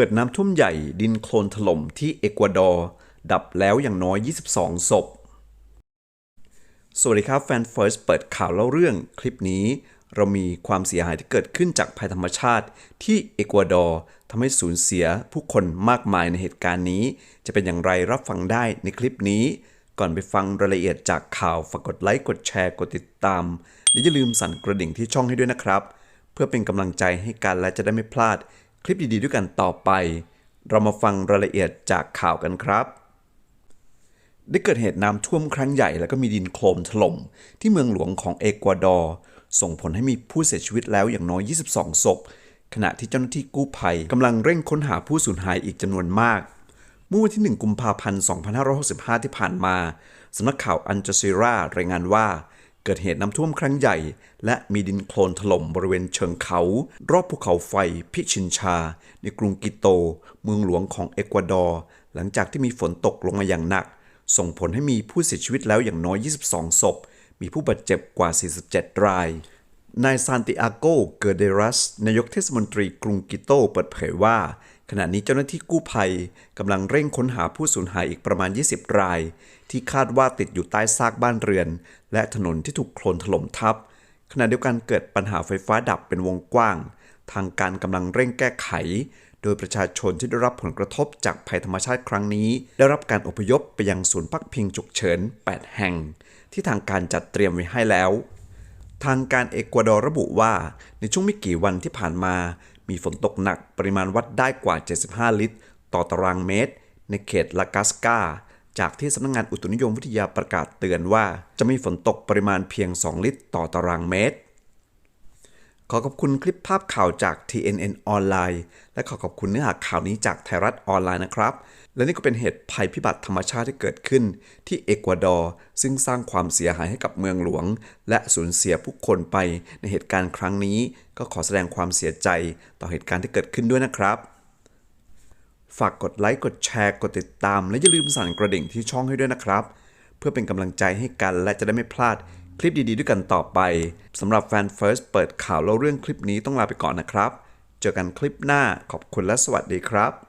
เกิดน้ำท่วมใหญ่ดินโคลนถล่มที่เอกวาดอร์ดับแล้วอย่างน้อย 22 ศพ สวัสดีครับแฟนเฟิร์สเปิดข่าวเล่าเรื่องคลิปนี้ เรามีความเสียหายที่เกิดขึ้นจากภัยธรรมชาติที่เอกวาดอร์ทำให้สูญเสียผู้คนมากมายในเหตุการณ์นี้ จะเป็นอย่างไรรับฟังได้ในคลิปนี้ ก่อนไปฟังรายละเอียดจากข่าวฝากกดไลค์กดแชร์กดติดตามและอย่าลืมสั่นกระดิ่งที่ช่องให้ด้วยนะครับ เพื่อเป็นกำลังใจให้กันและจะได้ไม่พลาด ลิปดีๆด้วยกันต่อไป เรามาฟังรายละเอียดจากข่าวกันครับ ได้เกิดเหตุน้ำท่วมครั้งใหญ่แล้วก็มีดินโคลนถล่มที่เมืองหลวงของเอกวาดอร์ส่งผลให้มีผู้เสียชีวิตแล้วอย่างน้อย 22 ศพ ขณะที่เจ้าหน้าที่กู้ภัยกำลังเร่งค้นหาผู้สูญหายอีกจำนวนมาก เมื่อวันที่ 1 กุมภาพันธ์ 2565 ที่ผ่านมาสำนักข่าวอันจซีรารายงานว่า เกิดเหตุน้ำท่วมครั้งใหญ่ และมีดินโคลนถล่มบริเวณเชิงเขา รอบภูเขาไฟพิชินชา ในกรุงกิโต เมืองหลวงของเอกวาดอร์ หลังจากที่มีฝนตกลงมาอย่างหนัก ส่งผลให้มีผู้เสียชีวิตแล้วอย่างน้อย 22 ศพ มีผู้บาดเจ็บกว่า 47 ราย นายซานติอาโก เกเดรัส นายกเทศมนตรีกรุงกิโตเปิดเผยว่า ขณะนี้เจ้าหน้าที่กู้ภัยกำลังเร่งค้นหาผู้สูญหายอีกประมาณ 20 ราย ที่คาดว่าติดอยู่ใต้ซากบ้านเรือน และถนนที่ถูกโคลนถล่มทับ ขณะเดียวกันเกิดปัญหาไฟฟ้าดับเป็นวงกว้าง ทางการกำลังเร่งแก้ไข โดยประชาชนที่ได้รับผลกระทบจากภัยธรรมชาติครั้งนี้ ได้รับการอพยพไปยังศูนย์พักพิงฉุกเฉิน 8 แห่ง ที่ทางการจัดเตรียมไว้ให้แล้วทางการเอกวาดอร์ระบุว่าในช่วงไม่กี่วันที่ผ่านมา มีฝนตกหนักปริมาณวัดได้กว่า 75 ลิตร ต่อตารางเมตร ในเขตลากัสกา จากที่สำนักงงานอุตุนิยมวิทยาประกาศเตือนว่า จะมีฝนตกปริมาณเพียง 2 ลิตร ต่อตารางเมตร ขอขอบคุณคลิปภาพข่าวจาก TNN ออนไลน์และขอขอบคุณเนื้อหาข่าวนี้จากไทยรัฐออนไลน์นะครับ และนี่ก็เป็นเหตุภัยพิบัติธรรมชาติที่เกิดขึ้น ที่เอกวาดอร์ซึ่งสร้างความเสียหายให้กับเมืองหลวง และสูญเสียผู้คนไปในเหตุการณ์ครั้งนี้ ก็ขอแสดงความเสียใจต่อเหตุการณ์ที่เกิดขึ้นด้วยนะครับฝากกดไลค์ กดแชร์ กดติดตาม และอย่าลืมสั่นกระดิ่งที่ช่องให้ด้วยนะครับ เพื่อเป็นกำลังใจให้กันและจะได้ไม่พลาด คลิปดีๆด้วยกันต่อไปสำหรับแฟน First เปิดข่าวเล่าเรื่องคลิปนี้ต้องลาไปก่อนนะครับ เจอกันคลิปหน้าขอบคุณและสวัสดีครับ